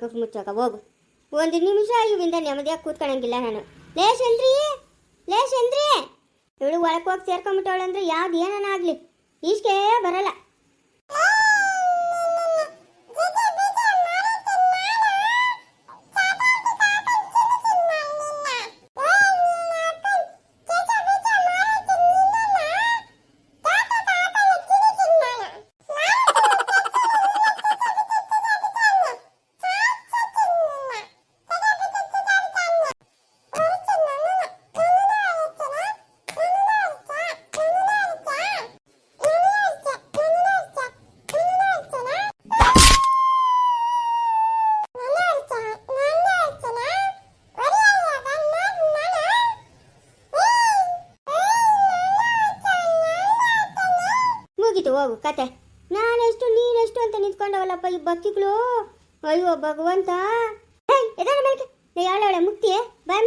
ದೇವ್ರ ಮುಚ್ಚಾಕ ಹೋಗು. ಒಂದು ನಿಮಿಷ ಇವಿಂದ ನೆಮ್ಮದಿಯಾಗಿ ಕೂತ್ಕೊಳಂಗಿಲ್ಲ ನಾನು. ಲೇಶ್ ಎಲ್ರಿ ಲೇಶ್ ಎಲ್ರಿ ಇವಳು ಒಳಕ್ಕೆ ಹೋಗಿ ಸೇರ್ಕೊಂಬಿಟ್ಟವಳು ಅಂದ್ರೆ ಯಾವ್ದು ಏನಾನ ಆಗ್ಲಿ. ಈಸ್ಕೆ ಬರಲ್ಲ. ಮುಗೀತು ಹೋಗು, ಕತೆ. ನಾನೆಷ್ಟು ನೀನೆಷ್ಟು ಅಂತ ನಿಂತ್ಕೊಂಡವಲ್ಲಪ್ಪ ಈ ಬಕ್ಕಿಗಳು ಅಯ್ಯೋ, ಭಗವಂತ. ಎದಾರ ಮೇಲೆ ಯಾಳೆ ಮುಕ್ತಿ ಬಾಯಿ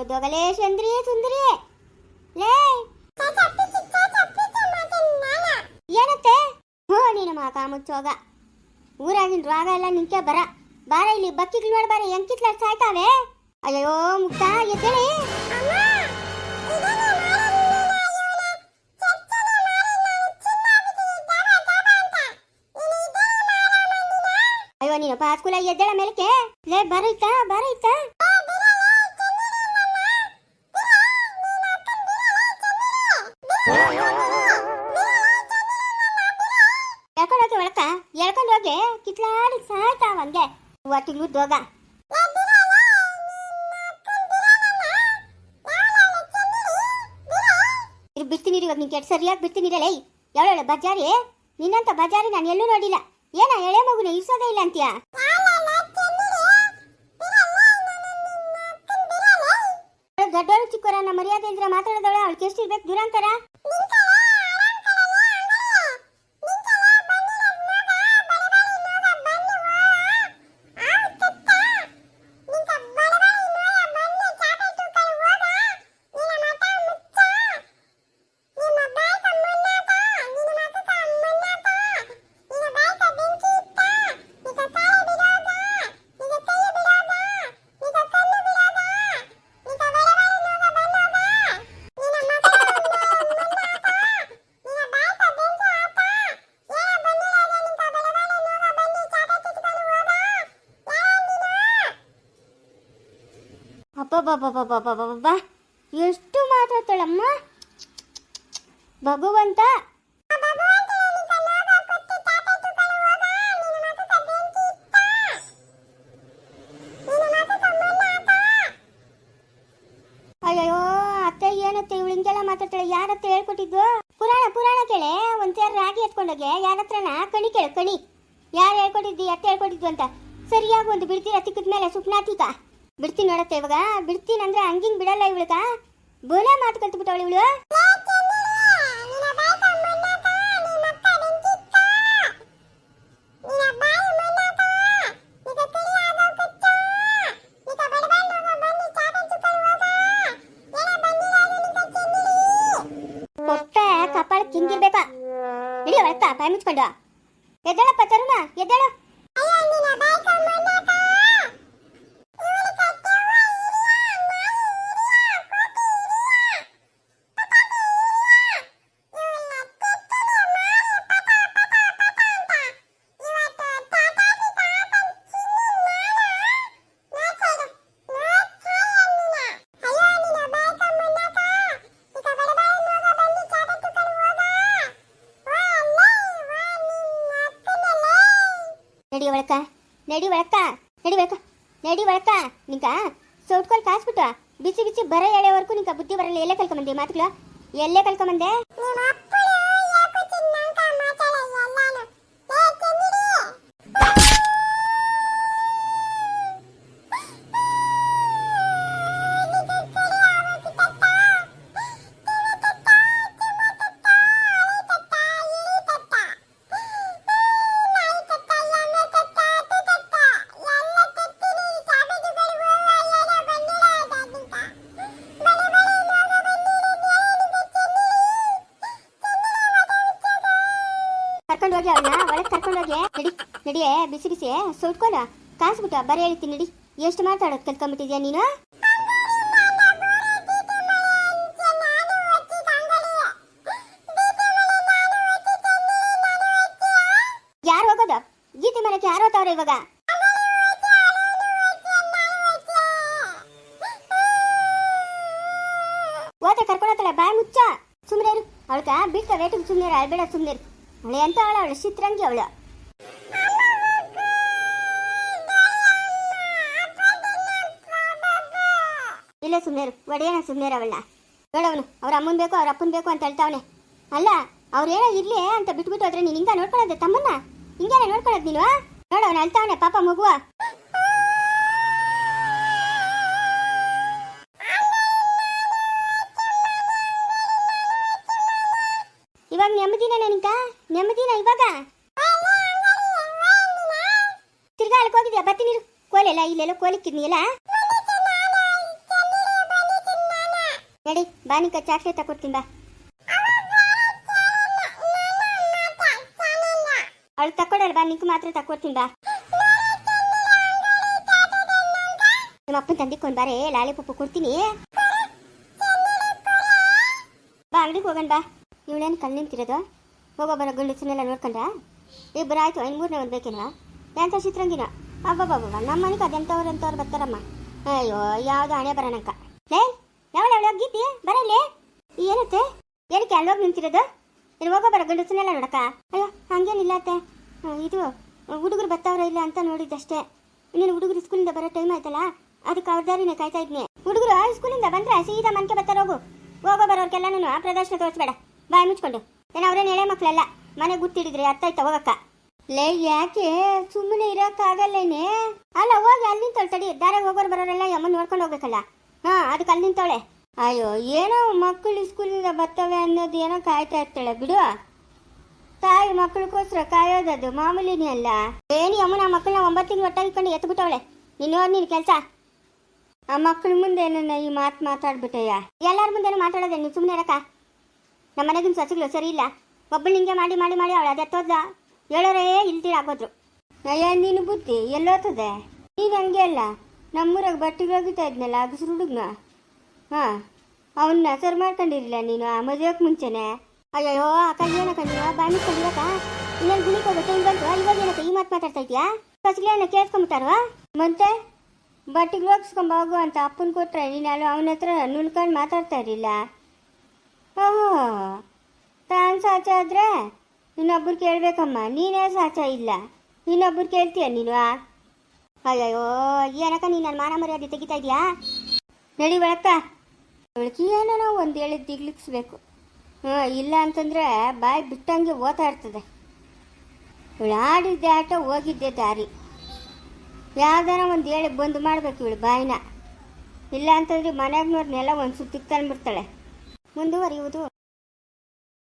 ಒಳಗೆ ಒಟ್ಟಿಗೆ ಓದೋಗಲೇ ಚಂದ್ರಿ ಸುಂದರಿ ಲೇ! ಏನತ್ತೆ? ಹೋ, ನೀನು ಮಾಕ ಮುಚ್ಚೋಗ. ಊರಾಗಿನ ರಾಗ ಎಲ್ಲ ನಿಂಕೆ ಬರ. ಬಾರ ಇಲ್ಲಿ ಬಕ್ಕಿಗಳು ನೋಡ್ ಬಾರ, ಎಂಕಿತ್ಲ ಸಾಯ್ತಾವೆ ಅಯ್ಯೋ ಮುಕ್ತ ಎದ್ದೇಳಿ. ಅಯ್ಯೋ, ನೀನು ಪಾಸ್ಕೂಲ ಎದ್ದೇಳ ಮೇಲಕ್ಕೆ? ಲೇ, ಬರೈತ ಬರೈತ? ಹೋಗಿ ಕಿತ್ಲಾಡಿ ಸಾಯ್ತಾವಂಗೆ ಒಟ್ಟಿಗೆ ಉದ್ದೋಗ ಇದು ಬಿಡ್ತೀನಿ ಇವಾಗ ನೀನು ಕೆಟ್ಟ ಸರಿಯಾಗಿ ಬಿಡ್ತೀನಿ ಲೈ ಯಾವಳೆ ಬಜಾರಿ? ನಿನ್ನಂತ ಬಜಾರಿ ನಾನು ಎಲ್ಲೂ ನೋಡಿಲ್ಲ. ಏನ ಎಳೆ ಮಗುನ ಇರ್ಸೋದೇ ಇಲ್ಲ ಅಂತೀಯ? ದೊಡ್ಡವರು ಚಿಕ್ಕವರನ್ನ ಮರ್ಯಾದೆ ಅಂದ್ರೆ ಮಾತಾಡೋದವಳ ಅವಳಿಗೆ ಎಷ್ಟು ಇರ್ಬೇಕು? ದುರಂತರ? ಅಬ್ಬಬ್ಬಬ್ಬಬ್ಬಬ್ಬಬ್ಬಬ್ಬ. ಎಷ್ಟು ಮಾತಾಡ್ತಾಳಮ್ಮ? ಭಗವಂತ? ಅಯ್ಯೋ ಅತ್ತೆ ಏನತ್ತೆ ಇವಳು ಹಿಂಗೆಲ್ಲ ಮಾತಾಡ್ತಾಳೆ ಯಾರತ್ತೆ ಹೇಳ್ಕೊಟ್ಟಿದ್ದು? ಪುರಾಣ ಪುರಾಣ ಕೇಳೆ ಒಂದ್ ರಾಗಿ ಎತ್ಕೊಂಡೋಗೆ ಯಾರ ಹತ್ರನ ಕಣಿ ಕೇಳು ಕಣಿ. ಯಾರು ಹೇಳ್ಕೊಟ್ಟಿದ್ದಿ ಅತ್ತೆ ಹೇಳ್ಕೊಟ್ಟಿದ್ದು ಅಂತ. ಸರಿಯಾಗಿ ಒಂದು ಬಿಡ್ತೀರ ತಿಕ್ಕಿದ ಮೇಲೆ ಸುಪ್ನಾತೀಕ? ಬಿಡ್ತೀನಿ ನೋಡತ್ತೆ ಇವಾಗ ಬಿಡ್ತೀನಿ ಅಂದ್ರೆ ಹಂಗಿಂಗ್ ಬಿಡಲ್ಲ ಇವಳಗ. ಬೋಲೆ ಮಾತು ಕಲ್ತ್ಬಿಟ್ಟವಳು ಇವಳು. ಕೊಟ್ಟೆ ಕಪಾಳ ಕಿಂಗಿರ್ಬೇಕ ಇಡಿ ಒಳಕ್ಕ ಬಾಯಿ ಮುಚ್ಕೊಂಡು. ಎದ್ದೇಳಪ್ಪ ತರುಣ, ಎದ್ದೇಳು. ನಡಿ ಒಳಕ ನಡಿ ಒಳಕ ನಡಿ ಒಳಕ ನಿಂಕ ಸೌಟ್ಕೊಳ್ ಕಾಸ್ಬಿಟ್ಟು ಬಿಸಿ ಬಿಸಿ ಬರ ಎಳೆವರೆಗೂ ನಿಂಕ ಬುದ್ಧಿ ಬರಲ್ಲ, ಎಲ್ಲೇ ಕಲ್ಕೊಂಬಂದೆ ಮಾತುಗಳು? ಎಲ್ಲೇ ಕಲ್ಕೊಂಬಂದೆ ಕರ್ಕೊಂಡೋಗಿ ಅವಳನ್ನ ಒಳಗೆ ಕರ್ಕೊಂಡೋಗಿ ನಡಿ, ನಡಿಯೇ, ಬಿಸಿ ಬಿಸಿ ಸುಟ್ಕೊಂಡು ಕಾಸ್ಬಿಟ್ಟು ಬರೀ ಹೇಳ್ತೀನಿ ನಡಿ. ಎಷ್ಟು ಮಾತಾಡೋದು ಕಲ್ತ್ಕೊಂಡ್ಬಿಟ್ಟಿದ್ಯಾ ನೀನು? ಯಾರು ಹೋಗೋದು? ಗೀತೆ ಮನೆಗೆ ಯಾರು ಹೋಗ್ತಾವ್ರೆ ಇವಾಗ? ಓತೆ ಕರ್ಕೊಂಡೋಗ್ತಾಳೆ ಬಾಯ್ ಮುಚ್ಚ. ಸುಮ್ಮನೆ ಇರು. ಅವಳ್ಕ ಬಿಟ್ಟ ರೇಟಿಗೆ ಸುಮ್ಮನೆ ಅಲ್ಬೇಡ ಸುಮ್ಮನೆ ಅವಳೆ ಎಂತ ಅವಳು ಅವಳು ಚಿತ್ರಂಗಿ ಅವಳು. ಇಲ್ಲ ಸುಮ್ಮನೆ ಒಡೆಯಣ ಸುಮ್ಮನೆ ಅವಳನ್ನ. ನೋಡವನು ಅವ್ರ ಅಮ್ಮನ ಬೇಕು, ಅವ್ರ ಅಪ್ಪನ ಬೇಕು ಅಂತ ಹೇಳ್ತಾವನೆ. ಅಲ್ಲ, ಅವ್ರು ಹೇಳೋ ಇರ್ಲಿ ಅಂತ ಬಿಟ್ಬಿಟ್ಟು ಹೋದ್ರೆ ನೀನು ಹಿಂಗ ನೋಡ್ಕೊಳ್ಳೋದೆ ತಮ್ಮನ್ನ? ಹಿಂಗೇನೆ ನೋಡ್ಕೊಳ್ಳೋದು ನೀನು? ನೋಡವನು ಅಳ್ತಾವನೆ ಪಾಪ ಮಗುವ. ನೆಮ್ಮದಿನ ಇವಾಗ? ತಿರ್ಗಾ ಅಲ್ಲಿಗೆ ಹೋಗಿದ್ಯಾ? ಬತ್ತಿ ನೀರು ಕೋಲೆಲ್ಲ, ಇಲ್ಲೆಲ್ಲ ಕೋಲಿಕ್ಕಿದ್ನಿಯಲ್ಲ ನಡಿ ಬಾನಿಕ ಚಾಕ್ಲೇಟ್ ತಕೊಡ್ತೀನಿ, ಬಾ. ಅವಳು ತಕೊಡಲ್ಲ ಬಾ, ನಿಂಗೆ ಮಾತ್ರ ತಕೊಡ್ತೀನಿ, ಬಾ. ನಮ್ಮ ಅಪ್ಪನ ತಂದಿಕೊಂಡು ಬಾರೆ ಲಾಲಿಪಪ್ಪು ಕೊಡ್ತೀನಿ. ಬಾ, ಅಂಗಡಿಗೆ ಹೋಗೋಣ, ಬಾ. ಇವಳೇನು ಕಲ್ ನಿಂತಿರೋದು? ಹೋಗೋ ಬರೋ ಗಂಡಸನ್ನೆಲ್ಲ ನೋಡ್ಕೊಂಡ್ರ? ಇಬ್ಬರು ಆಯ್ತು ಐದು ಮೂರನೇ ಒಂದು ಬೇಕೇನೋ ಎಂಥ ಚಿತ್ರಂಗಿನ ಅಬ್ಬಬ್ಬಬ್ಬ ನಮ್ಮ ಮನೆಗೆ ಅದೆಂಥವ್ರು ಎಂಥವ್ರು ಬರ್ತಾರಮ್ಮ. ಅಯ್ಯೋ, ಯಾವುದು ಹಣೆ ಬರೋಣಕ್ಕ ಲೇ, ಯಾವಳ ಅವಳು ಹೋಗಿದ್ದೀ ಬರಲ್ಲೇ? ಏನತ್ತೆ? ಏನಕ್ಕೆ ಅಲ್ಲೋಗಿ ನಿಂತಿರೋದು? ಇಲ್ಲಿ ಹೋಗೋ ಬರೋ ಗಂಡಸನ್ನೆಲ್ಲ ನೋಡಕ್ಕ? ಅಯ್ಯೋ, ಹಂಗೇನಿಲ್ಲ ಅತ್ತೆ. ಇದು, ಹುಡುಗರು ಬರ್ತಾವ್ರ ಇಲ್ಲ ಅಂತ ನೋಡಿದ್ದಷ್ಟೇ. ನೀನು ಹುಡುಗರು ಸ್ಕೂಲಿಂದ ಬರೋ ಟೈಮ್ ಆಯ್ತಲ್ಲ? ಅದಕ್ಕೆ ಅವ್ರ ದಾರಿನೇ ಕಾಯ್ತಾ ಇದ್ನಿ. ಹುಡುಗರು ಸ್ಕೂಲಿಂದ ಬಂದ್ರೆ ಸೀದಾ ಮನ್ಕೆ ಬರ್ತಾರೆ ಹೋಗು. ಹೋಗೋ ನಾನು ಪ್ರದರ್ಶನ ತೋರಿಸ್ಬೇಡ. ಬಾಯ್ ಮುಚ್ಕೊಂಡು. ಏನು ಅವ್ರೇನು ಎಳೆ ಮಕ್ಕಳೆಲ್ಲ ಮನೆ ಗುತ್ತಿಡಿದ್ರೆ ಅರ್ಥ ಆಯ್ತಾ ಹೋಗಕ್ಕ? ಲೇ, ಯಾಕೆ? ಸುಮ್ಮನೆ ಇರೋಕ್ಕಾಗಲ್ಲೇನೆ? ಅಲ್ಲ, ಹೋಗಿ ಅಲ್ಲಿ ನಿಂತವಳು ತಡಿ ದಾರ ಹೋಗೋರು ಬರೋರೆಲ್ಲ ಅಮ್ಮ ನೋಡ್ಕೊಂಡು ಹೋಗ್ಬೇಕಲ್ಲ. ಹಾ ಅದಕ್ಕೆ ಅಲ್ಲಿ ನಿಂತವಳೆ. ಅಯ್ಯೋ, ಏನೋ ಮಕ್ಕಳು ಸ್ಕೂಲಿಂದ ಬರ್ತವೆ ಅನ್ನೋದು ಏನೋ ಕಾಯ್ತಾ ಇರ್ತಾಳೆ ಬಿಡು. ತಾಯಿ ಮಕ್ಕಳಿಗೋಸ್ಕರ ಕಾಯೋದದು, ಮಾಮೂಲಿನೇ ಅಲ್ಲ. ಏನಿ ಯಮ್ಮನ ಮಕ್ಕಳನ್ನ ಒಂಬತ್ತು ತಿಂಗಳು ಒಟ್ಟಾಗಿಕೊಂಡು ಎತ್ಬಿಟ್ಟವಳೆ. ನೀನು ನಿನ್ ಕೆಲಸ. ಆ ಮಕ್ಕಳ ಮುಂದೆ ನನ್ನ ಈ ಮಾತು ಮಾತಾಡ್ಬಿಟ್ಟಯ್ಯ. ಎಲ್ಲರ ಮುಂದೆ ಮಾತಾಡೋದೆ ನೀನು ಸುಮ್ಮನೆ ಇರಕ್ಕ? ನಮ್ಮ ಮನೆಗಿನ ಸೊಸೆಗಳು ಸರಿ ಇಲ್ಲ ಒಬ್ಬಳು ಹಿಂಗೆ ಮಾಡಿ ಮಾಡಿ ಮಾಡಿ ಅವಳು ಅದೆತ್ತೋದ್ಲ ಹೇಳೋರೇ ಇಲ್ತೀರ ಆಗೋದ್ರು. ಅಯ್ಯ ನೀನು ಬುದ್ಧಿ ಎಲ್ಲೋತದೆ? ನೀನು ಹಂಗೆ ಅಲ್ಲ. ನಮ್ಮೂರಾಗ ಬಟ್ಟೆಗೆ ಹೋಗಿತಾ ಇದ್ನಲ್ಲ ಅಗಸ್ರು ಹುಡುಗ್ನ? ಹಾಂ ಅವನ್ನ ಹೆಸರು ಮಾಡ್ಕೊಂಡಿರಲಿಲ್ಲ ನೀನು ಆ ಮದುವೆಗೆ ಮುಂಚೆನೆ? ಅಯ್ಯೋ ಅಕ್ಕ ಏನಕ್ಕ ನೀನು ಬಾಯಿ ಇನ್ನೊಂದು ಗುಳಿ ಗುಳಿಗೆ ಹೋಗುತ್ತೆ ಹಿಂಗೆ ಬಂತು ಇವಾಗ ಏನಕ್ಕ ಈ ಮಾತು ಮಾತಾಡ್ತಾ ಇದೆಯಾ? ಕಸಲೇನ ಕೇಳ್ಕೊಂಬಿಟ್ಟಾರವಾ ಮತ್ತೆ? ಬಟ್ಟಿಗೆ ಹೋಗಿಸ್ಕೊಂಬ ಹೋಗು ಅಂತ ಅಪ್ಪನ ಕೊಟ್ರೆ ನೀನು ಅವನ ಹತ್ರ ನುಲ್ಕೊಂಡು ಮಾತಾಡ್ತಾ ಇರಲಿಲ್ಲ. ಓಹೋ ತಾನು ಸಾಚ ಆದ್ರೆ ಇನ್ನೊಬ್ರು ಕೇಳ್ಬೇಕಮ್ಮ. ನೀನೇ ಸಾಚ ಇಲ್ಲ. ಇನ್ನೊಬ್ರು ಕೇಳ್ತೀಯ ನೀನು ಅಯ್ಯೋ ಏನಕ್ಕ ನೀನು ನನ್ನ ಮಾನ ಮರ್ಯಾದೆ ತೆಗಿತಾ ಇದೆಯಾ? ನಡಿ ಒಳಕ್ಕ. ಅವಳಿಗೆ ಏನೋ ಒಂದು ಹೇಳಿ ದಿಗ್ಲಿಕ್ಸ್ಬೇಕು ಹ್ಞೂ, ಇಲ್ಲ ಅಂತಂದ್ರೆ ಬಾಯಿ ಬಿಟ್ಟಂಗೆ ಓದ್ತಾ ಇರ್ತದೆ. ಇವಳು ಆಡಿದ್ದೆ ಆಟ, ಹೋಗಿದ್ದೆ ದಾರಿ. ಯಾವ್ದಾರ ಒಂದು ಹೇಳಿ ಬಂದು ಮಾಡ್ಬೇಕು ಇವಳು ಬಾಯಿನ. ಇಲ್ಲ ಅಂತಂದ್ರೆ ಮನೆಯಾಗ್ನವ್ರನ್ನೆಲ್ಲ ಒಂದು ಸುತ್ತಿಗೆ ತಂದ್ಬಿಡ್ತಾಳೆ. ಮುಂದುವರಿಯುವುದು.